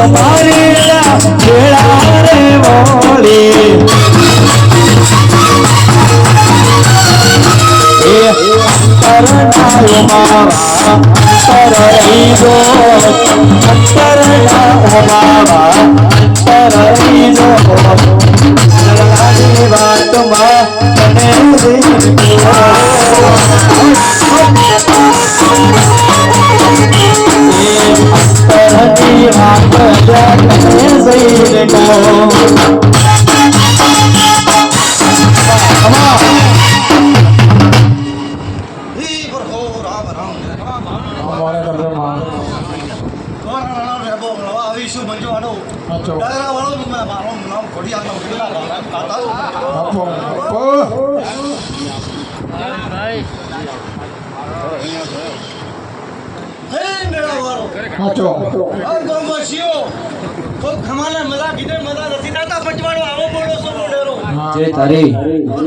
મારી વેળા રે મોળી એ અંતરનાય માવા અંતરહીજો અંતરના માવા અંતરહીજો જલાની વાતમાં તને અંતરની વાત તને જઈને કહો ઈ પ્રભુ રામ રામ અમારે કરજો માં કોણ રામ રે બો મળવા આવીશું મંજો આનો સાચો ડાયરા વાળો નું મેં મારો નામ ખોડિયા નો પેલા કાતા બાપો બાપો હે સાચો આ ગામવાસીઓ કોઈ ખમાને મજા કીધે મજા નથી. થતા પંચવાડો આવો બોલો સો બોલેરો જય તારી.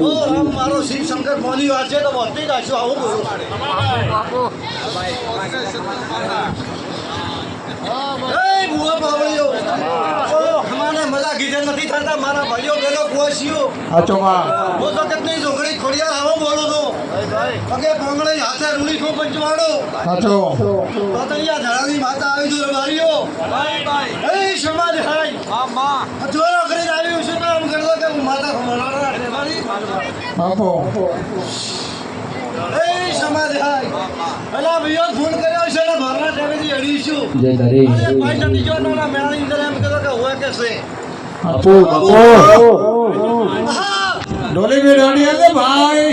ઓ રામ મારો શિવ શંકર મોની વાત છે તો બોલતી જાશો આવો બોલો એ બુઆ બાવળીઓ. ઓ ખમાને મજા કીધે નથી થતા મારા ભાઈઓ બહેનો કુવાસીઓ સાચો માં હું તો કેટલી ઝોગડી ખોડિયા આવો બોલો તો. પગે પાંગળી હાથે રૂડી પંચવાડો. સાચો પાતળિયા ધરાની માતા આવી જો રવારીઓ એ સમાજ હાય. અથવારો કરીને આવ્યું છે તો આમ કરતો કે હું માતા ખમરાણા રહેવાની બાપો. એ સમાજ હાય. પેલા ભાઈઓ ફોન કર્યો છે ને ભરના ટાઈમેથી અડીશું જય તારી. પાંચ નથી જો ના મેળાની અંદર એમ કહેતો કે હોય કે છે. બાપુ બાપુ. ડોલી બી ડોલી ભાઈ.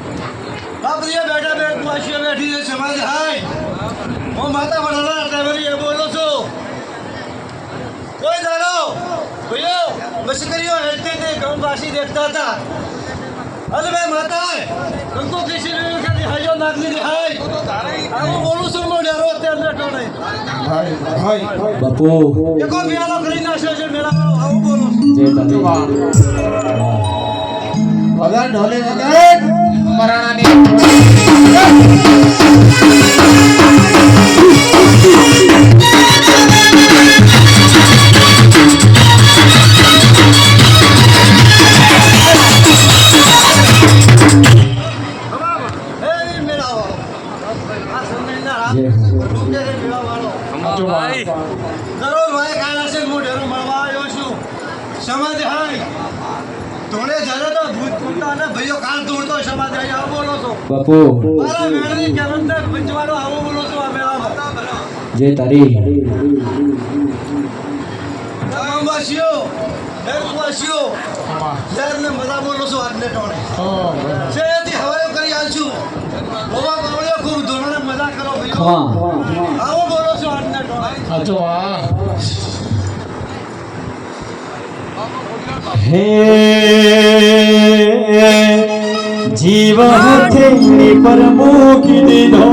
બેઠા બે છે સમાજ હાય. હું માતા વડાલા એ બોલો છું. કોઈ દાડો ભાઈઓ મશ્કરીઓ હેઠતી હતી ગામવાસી દેખતા હતા. અરે બે માતા કંકો કિસી હાજો નાગલી હાય. હું બોલું છું હું ડરો અત્યારે ભાઈ બાપુ. એકો પિયાનો કરી નાખ્યો છે મેળા આવું બોલું છું. માં વગર વગર સાચો ભાઈ. દરરોજ ભાઈ છે હું ઢેરો મળવા આવ્યો છું. સમાજ હાય. ધોળે જરે તો ભૂત પૂરતા અને ભાઈઓ કાન તોડતો સમાજ હાય આવો બોલો છો. બાપુ. મારા મેળની કેવંતર પંચવાડો આવો બોલો છો આ મેળામાં જય તારી. ગામવાસીઓ દેશવાસીઓ યારને મજા બોલો છો આજને ટોળે. શહેરથી હવાયો કરી આલશું બોબા બાવળીઓ ખૂબ ધોરણે મજા કરો ભાઈઓ ખમા આવો બોલો છો આજને સાચો માં હે જીવ હથેળી પર મૂકી દીધો